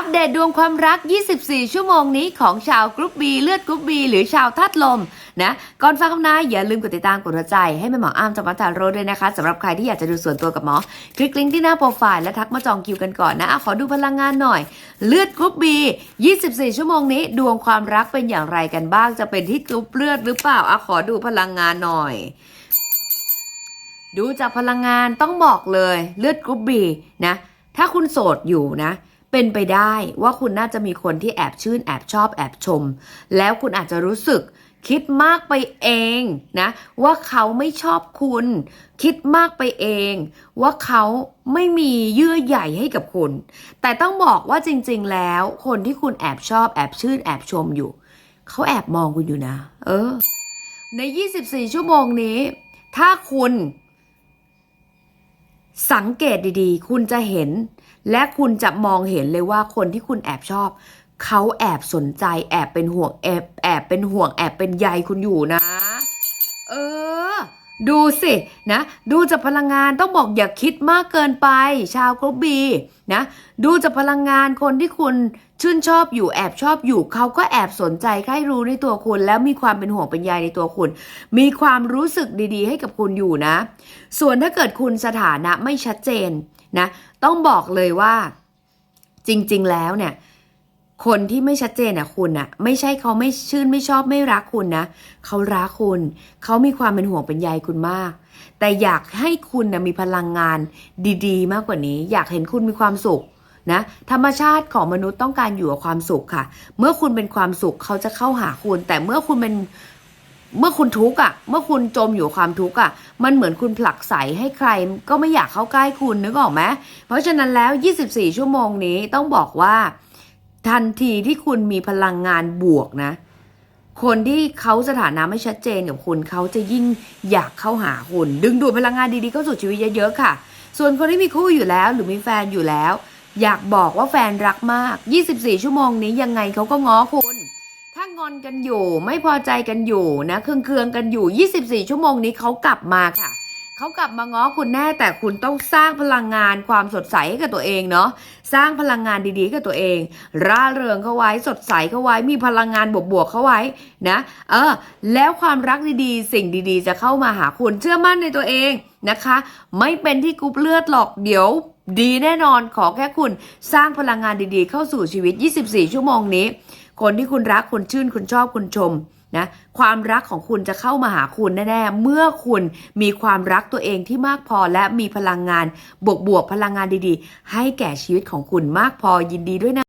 อัปเดตดวงความรัก 24 ชั่วโมงนี้ของชาวกรุ๊ปบีเลือดกรุ๊ปบีหรือชาวธาตุลมนะ ก่อนฟังคำนายอย่าลืมกดติดตามกดหัวใจให้แม่หมออ้ามจากมัทาโรด้วยนะคะสำหรับใครที่อยากจะดูส่วนตัวกับหมอ คลิกลิงก์ที่หน้าโปรไฟล์และทักมาจองคิวกันก่อนนะอะขอดูพลังงานหน่อย เลือดกรุ๊ปบี24 ชั่วโมงนี้ ดวงความรักเป็นอย่างไรกันบ้าง จะเป็นที่กรุ๊ปเลือดหรือเปล่าอะขอดูพลังงานหน่อยดูจากพลังงานต้องบอกเลยเลือดกรุ๊ปบีนะ ถ้าคุณโสดอยู่นะ เป็นไปได้ว่าคุณน่าจะมีคนที่แอบชื่นแอบชอบแอบชม แล้วคุณอาจจะรู้สึกคิดมากไปเองนะ ว่าเขาไม่ชอบคุณ คิดมากไปเอง ว่าเขาไม่มีเยื่อใยให้กับคุณ แต่ต้องบอกว่าจริง ๆ แล้ว คนที่คุณแอบชอบแอบชื่นแอบชมอยู่เขาแอบมองคุณอยู่นะ เออ ใน 24 ชั่วโมงนี้ ถ้าคุณ สังเกตดีๆ คุณจะเห็น และคุณจะมองเห็นเลยว่าคนที่คุณแอบชอบ เขาแอบสนใจ แอบเป็นห่วงแอบแอบเป็นห่วงแอบเป็นใยคุณอยู่นะ เออ ดูสินะดูจากพลังงานต้องบอกอย่าคิดมากเกินไป ชาวกรุ๊ปบีนะดูจากพลังงานคนที่คุณชื่นชอบอยู่แอบชอบอยู่เขาก็แอบสนใจใคร่รู้ในตัวคุณ แล้วมีความเป็นห่วงเป็นใยในตัวคุณ มีความรู้สึกดีๆ ให้กับคุณอยู่นะ ส่วนถ้าเกิดคุณสถานะไม่ชัดเจนนะต้องบอกเลยว่า จริง ๆ แล้วเนี่ย คนที่ไม่ชัดเจนอะคุณอะไม่ใช่เขาไม่ชื่นไม่ชอบไม่รักคุณนะเขารักคุณ เขามีความเป็นห่วงเป็นใยคุณมาก แต่อยากให้คุณนะมีพลังงานดีๆ มากกว่านี้ อยากเห็นคุณมีความสุขนะธรรมชาติของมนุษย์ต้องการอยู่กับความสุขค่ะ เมื่อคุณเป็นความสุขเขาจะเข้าหาคุณ แต่เมื่อคุณเป็นเมื่อคุณทุกข์อะ เมื่อคุณจมอยู่ความทุกข์อะ มันเหมือนคุณผลักใสให้ใครก็ไม่อยากเข้าใกล้คุณนึกออกไหมเพราะฉะนั้นแล้ว 24 ชั่วโมงนี้ต้องบอกว่า ทันทีที่คุณมีพลังงานบวกนะ คนที่เขาสถานะไม่ชัดเจนกับคุณเขาจะยิ่งอยากเข้าหาคุณ ดึงดูดพลังงานดีๆเข้าสู่ชีวิตเยอะๆค่ะ ส่วนคนที่มีคู่อยู่แล้วหรือมีแฟนอยู่แล้ว อยากบอกว่าแฟนรักมาก 24 ชั่วโมงนี้ยังไงเขาก็ง้อคุณ ถ้างอนกันอยู่ไม่พอใจกันอยู่นะเคืองๆกันอยู่ 24 ชั่วโมงนี้เขากลับมาค่ะ เขากลับมาง้อคุณแน่แต่คุณต้องสร้างพลังงานความสดใสให้กับตัวเองเนาะสร้างพลังงานดีๆให้กับตัวเอง ร่าเริงเข้าไว้สดใสเข้าไว้มีพลังงานบวกๆเข้าไว้นะเออแล้วความรักดีๆ สิ่งดีๆ จะเข้ามาหาคุณเชื่อมั่นในตัวเองนะคะ ไม่เป็นที่กรุ๊ปเลือดหรอกเดี๋ยว ดีแน่นอนขอแค่คุณสร้างพลังงานดีๆ เข้าสู่ชีวิต 24 ชั่วโมงนี้ คนที่คุณรักคุณชื่นคุณชอบคุณชมนะความรักของคุณจะเข้ามาหาคุณแน่ๆ เมื่อคุณมีความรักตัวเองที่มากพอและมีพลังงาน บวกๆพลังงานดีๆ ให้แก่ชีวิตของคุณมากพอยินดีด้วยนะ